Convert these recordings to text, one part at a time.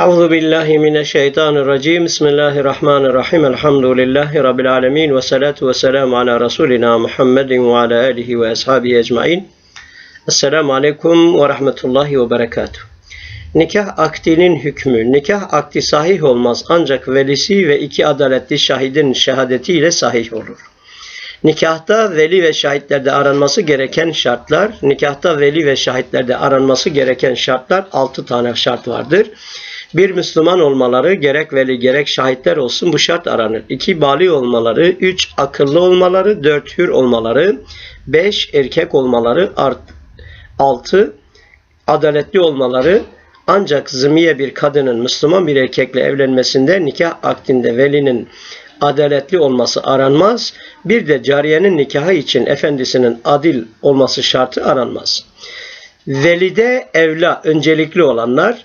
Euzu billahi mineşşeytanirracim. Bismillahirrahmanirrahim. Elhamdülillahi rabbil alamin ve salatu ve selam ala rasulina Muhammedin ve ala alihi ve ashabihi ecmaîn. Esselamu aleyküm ve rahmetullahi ve berekatuh. Nikah akdinin hükmü. Nikah akdi sahih olmaz ancak velisi ve iki adaletli şahidin şehadetiyle sahih olur. Nikahta veli ve şahitlerde aranması gereken şartlar, nikahta veli ve şahitlerde aranması gereken şartlar altı tane şart vardır. Bir Müslüman olmaları, gerek veli gerek şahitler olsun bu şart aranır. İki bali olmaları, üç akıllı olmaları, dört hür olmaları, beş erkek olmaları, art, altı adaletli olmaları, ancak zımmiye bir kadının Müslüman bir erkekle evlenmesinde nikah akdinde velinin adaletli olması aranmaz. Bir de cariyenin nikahı için efendisinin adil olması şartı aranmaz. Velide evla öncelikli olanlar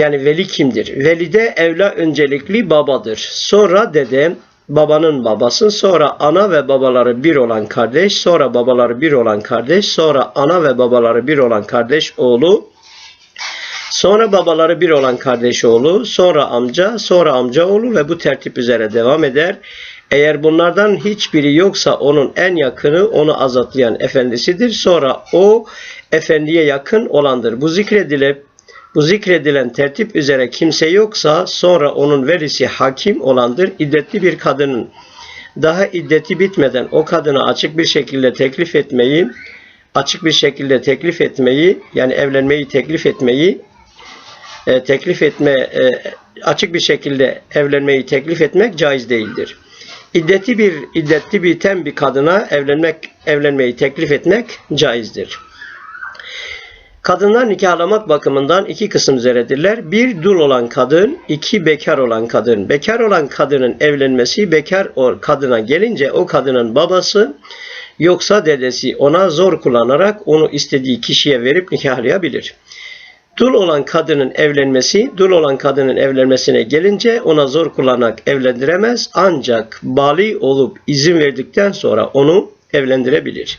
yani veli kimdir? Velide evla öncelikli babadır. Sonra dede, babanın babası, sonra ana ve babaları bir olan kardeş, sonra babaları bir olan kardeş, sonra ana ve babaları bir olan kardeş oğlu, sonra babaları bir olan kardeş oğlu, sonra amca, sonra amca oğlu ve bu tertip üzere devam eder. Eğer bunlardan hiçbiri yoksa onun en yakını onu azatlayan efendisidir. Sonra o efendiye yakın olandır. Bu zikredilip bu zikredilen tertip üzere kimse yoksa sonra onun velisi hakim olandır. İddetli bir kadının daha iddeti bitmeden o kadına açık bir şekilde teklif etmeyi, açık bir şekilde teklif etmeyi, yani evlenmeyi teklif etmeyi, e, teklif etme, e, açık bir şekilde evlenmeyi teklif etmek caiz değildir. İddeti bir iddetli biten bir kadına evlenmek evlenmeyi teklif etmek caizdir. Kadınlar nikahlamak bakımından iki kısım üzeredirler. Bir dul olan kadın, iki bekar olan kadın. Bekar olan kadının evlenmesi bekar kadına gelince o kadının babası yoksa dedesi ona zor kullanarak onu istediği kişiye verip nikahlayabilir. Dul olan kadının evlenmesi, dul olan kadının evlenmesine gelince ona zor kullanarak evlendiremez ancak bali olup izin verdikten sonra onu evlendirebilir.